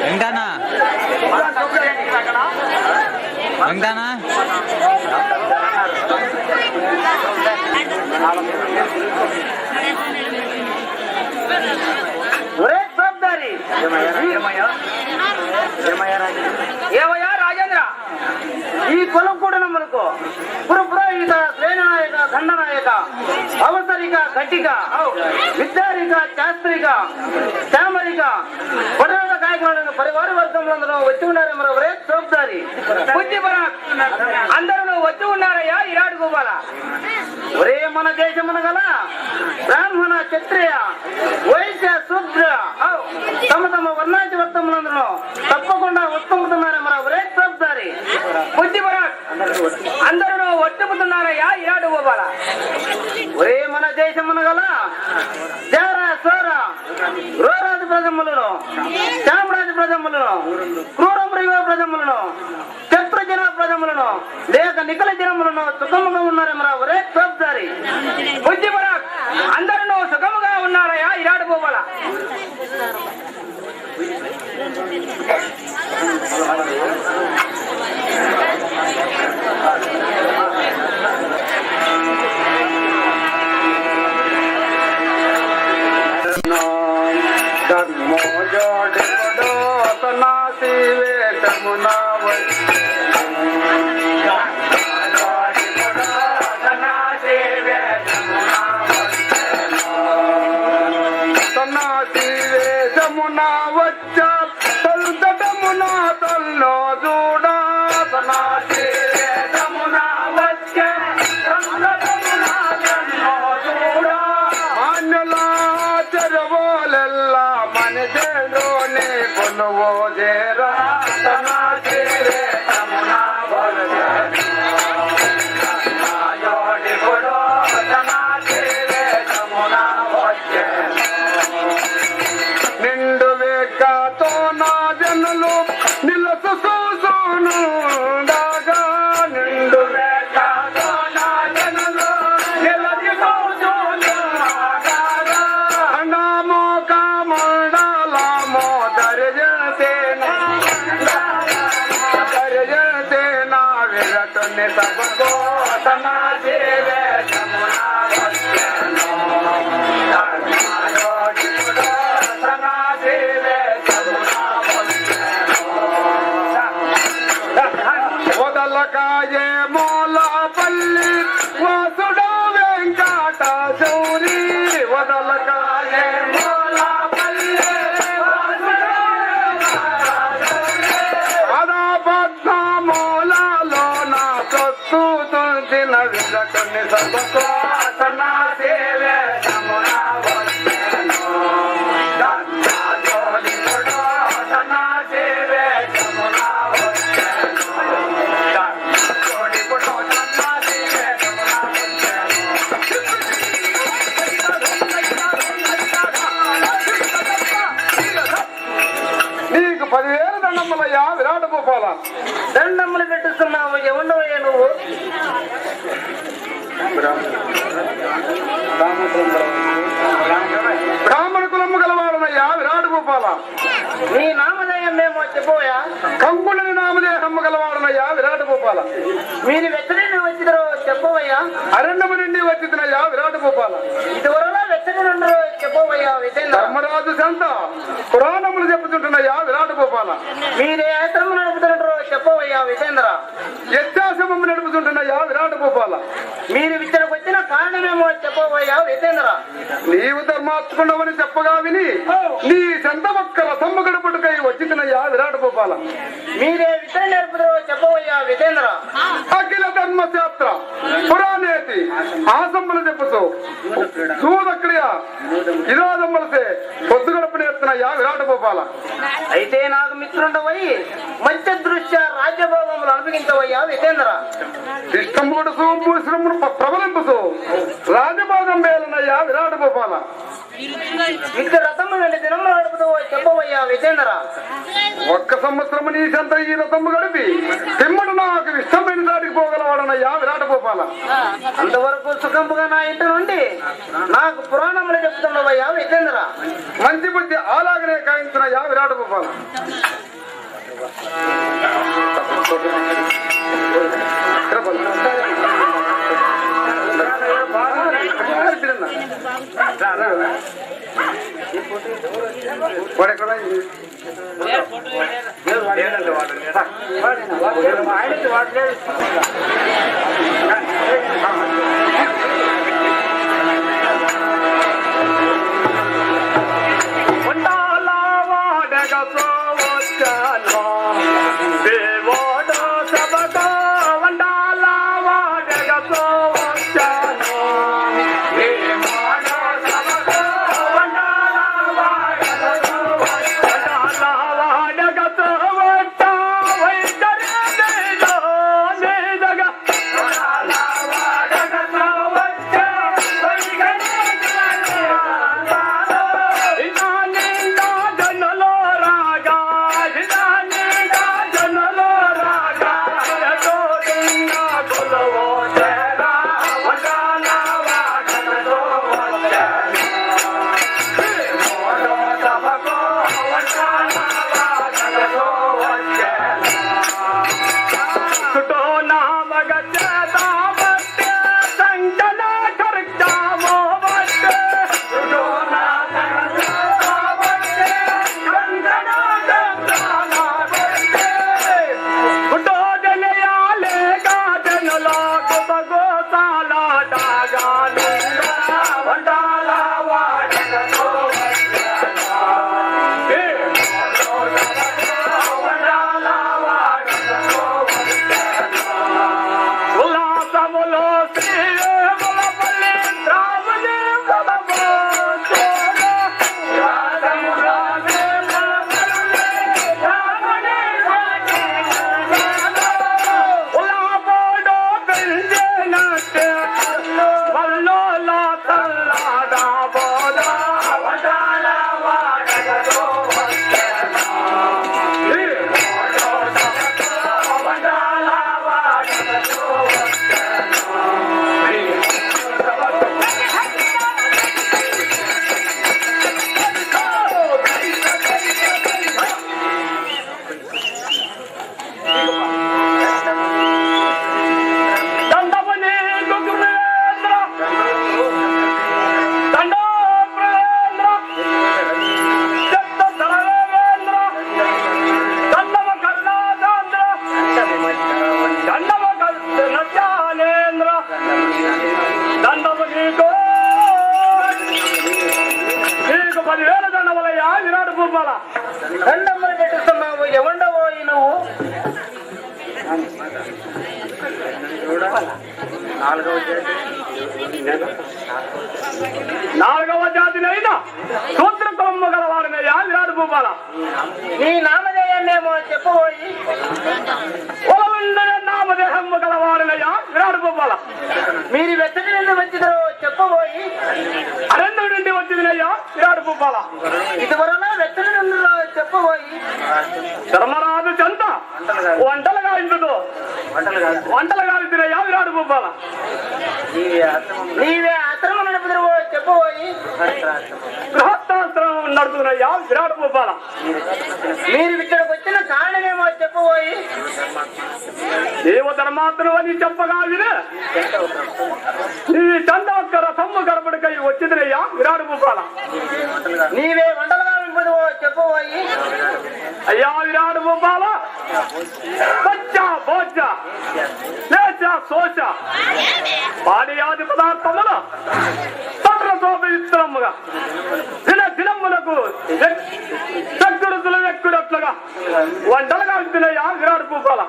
వెంకటానా వెంకటానా ఏమయ్యా? రాజేంద్ర. ఈ కులం కూడా నమ్మకో పురపుర ఈత శ్రేణి నాయక పురపురోహిత నాయక దండనాయక అవసరిక గట్టిక విద్యారిక శాస్త్రిక శామరిక పర్వత కాయకులను పరివార వర్గంలో వచ్చి ఉన్నారు మరో ఒరే సోబ్దారి బుద్ధిపరాక్ అందరూ వచ్చి ఉన్నారయ్యా ఇరాడు గోపాల. ఒరే మన దేశమున గల బ్రాహ్మణ క్షత్రియ వైశ్య శూద్ర తమ తమ వర్ణాధివర్తములందును తప్పకుండా ఉత్తమ మన ఒరే సోబ్దారి బుద్ధిపరాక్ అందరూ ఒట్టుముతున్నారయ్యా ఇరాడు గోపాల ఒరే మన దేశమున గల జార సోర రోరాజు ప్రజములను చామరాజు ప్రజములను క్రూర మృగ ప్రజములను చత్రజన ప్రజములను లేక నికల జనములను సుఖముగా ఉన్నారేమరా? ఒరే సోబ్దారి బుద్ధిపరాక్ అందరూ సుఖముగా ఉన్నారయ్యా ఇరాడు గోపాల కాతో నా జనులు నిలసు చూసును దాగా నిండు. వేకాతో నా मोला त నీ నామధేయం మేము చెప్పోయా కంకుళని నామదేహమ్మ గలవాడనయ్యా విరాట భూపాల మీరు వెచ్చడి వచ్చిదరో చెప్పవయ్యా. అరణ్యము నుండి వచ్చినయ్యా విరాట భూపాల ఇదివరలో వెచ్చడి నుండి చెప్పవయ్యా విజేంద్ర. ధర్మరాజు సంత పురాణములు చెప్పుతుంటున్నాయా విరాట భూపాల మీరు ఆశ్రమం నడుపుతున్నట్టు చెప్పవయ్యా విజేంద్ర. యత్యాశ్రమము నడుపుతుంటున్నాయా విరాట భూపాల మీరు ఇక్కడికి వచ్చిన కారణమేమో చెప్పవయ్యా విజేంద్ర నీవు ధర్మాత్ముడవని చెప్పగా విని నీ సంత ఒక్క రథమ్మ గడపటికై వచ్చి వింటున్నాయా విరాట గోపాల. మీరే విద్య నేర్పుదరో చెప్పవయ్యా విజేంద్ర. అఖిల ధర్మశాస్త్ర. పురాణేతి. ఆసంబులు చెప్పుతూ సూదక్రియ విరోధములసే పొద్దు గడప నేర్తున్నాయా విరాట గోపాల. అయితే నాకు మిత్రుండవై మంచి దృశ్య రాజ్యభోగములు అనుభవించవయ్యా విజేంద్ర. ఇష్టముడు భూశ్రమును ప్రబలింపుతూ రాజభోగం వేలనయ్యా విరాట గోపాల. విద్య రథము వెళ్ళి దినములు నడుపుతూ చెప్పవయ్యా విజేంద్ర? ఒక్క సంవత్సరము నీ సంత ఈ రథము గడిపి తిమ్మడు నాకు ఇష్టమైన దాటికి పోగలవాడనయ్యా విరాట గోపాల. అంతవరకు సుఖంపుగా నా ఇంటి నుండి నాకు పురాణములు చెప్తుండవయ్యా విజేంద్ర? మంచి బుద్ధి అలాగనే కాయించిన విరాట గోపాల. ஆயிரத்து வாட்டிலே I got agony. దండములయ్యా విరాట్ భూపాల దండములు పెట్టుతున్నావు ఎవండవోయి నువ్వు? నాలుగవ జాతినైనా సూత్ర కొమ్మ గలవాడినయ్యా విరాట్ భూపాల నీ నామధేయాన్నేమో చెప్పబోయి కులవిందయ నామదేహము గలవాడినయ్యా విరాట్ భూపాల మీరు వెచ్చటి నుండి వచ్చిదరో చెప్పబోయి అరణ్యం నుండి వచ్చిందినయ్యా ఇదివరలో వెచ్చటి నుండి చెప్పబోయి ధర్మరాజు చంత. వంటలుగా ఇందుతో వంటలుగా ఇచ్చినయ్యా విరాట్ భూపాల నీవే చెప్పబోయి గృహస్థాస్త్రం నడుతున్నయ్యా విరాట్ భూపాల మీరు ఇక్కడికి వచ్చిన కారణమేమో చెప్పబోయి దేవ ధర్మాత్రులు అని చెప్పగా వినే. ఈ చంద ఒక్క రథమ్ము గడపడికై వచ్చిందినయ్యా విరాట్ భూపాల నీవే వంటలుగా చెప్పబోయి అయ్యా విరాట్ భూపాల బచ్చ బోచ్చ లేచ శోచ పాడియాది పదార్థములు. సర్వ దిన దినములకు శక్తుడుతులు ఎక్కుడట్లుగా వంటలు కాల్చినయ్యా విరాట్ పూపాల.